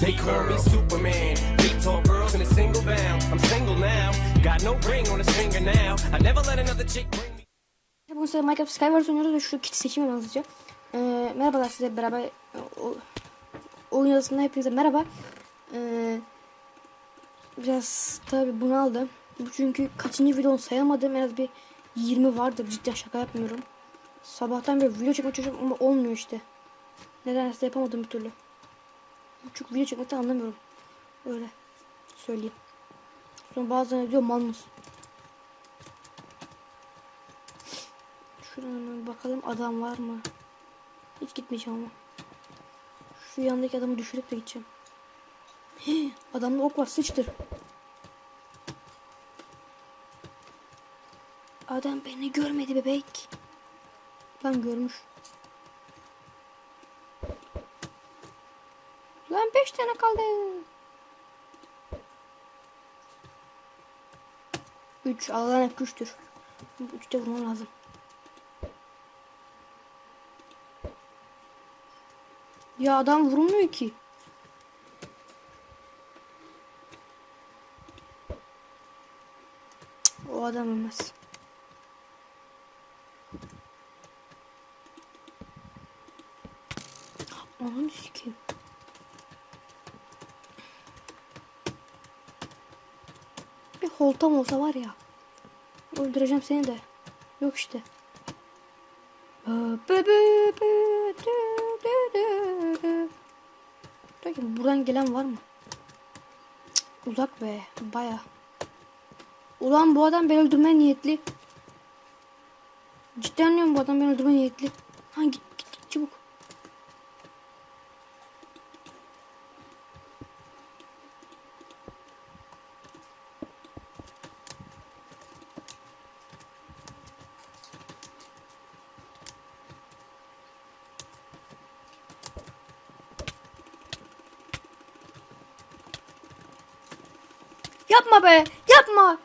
They call me Superman. Beat tall girls in a single bound. I'm single now. Got no ring on his finger now. I never let another chick bring me. Bugün size Minecraft Skywars oynuyoruz ve şu kit seçimi hızlıca. Ee, merhabalar size beraber o, oyun arasında hepinize merhaba. Ee, biraz tabi bunu aldım. Bu çünkü kaçıncı videonu sayamadım. En az bir 20 vardır. Cidden şaka yapmıyorum. Sabahtan beri video çekmek çalışıyorum ama olmuyor işte. Nedense yapamadım bir türlü. Çünkü video çekmekten anlamıyorum. Öyle söyleyeyim. Sonra bazen diyor mal mısın? Şuradan bakalım adam var mı? Hiç gitmeyeceğim ama. Şu yandaki adamı düşürüp de gideceğim. Adamda ok var sıçtır. Adam beni görmedi bebek. Lan görmüş. Lan 5 tane kaldı. 3 Allah'ın hep güçtür. Bu üçte vurmam lazım. Ya adam vurmuyor ki. O adam ölmez. Ananı sikeyim. Bir holtam olsa var ya. Öldüreceğim seni de. Yok işte. Bakın buradan gelen var mı? Cık, uzak be. Baya. Ulan bu adam beni öldürmeye niyetli. Cidden diyorum bu adam beni öldürmeye niyetli. Ha git git, git çabuk. Yapma be. Yapma.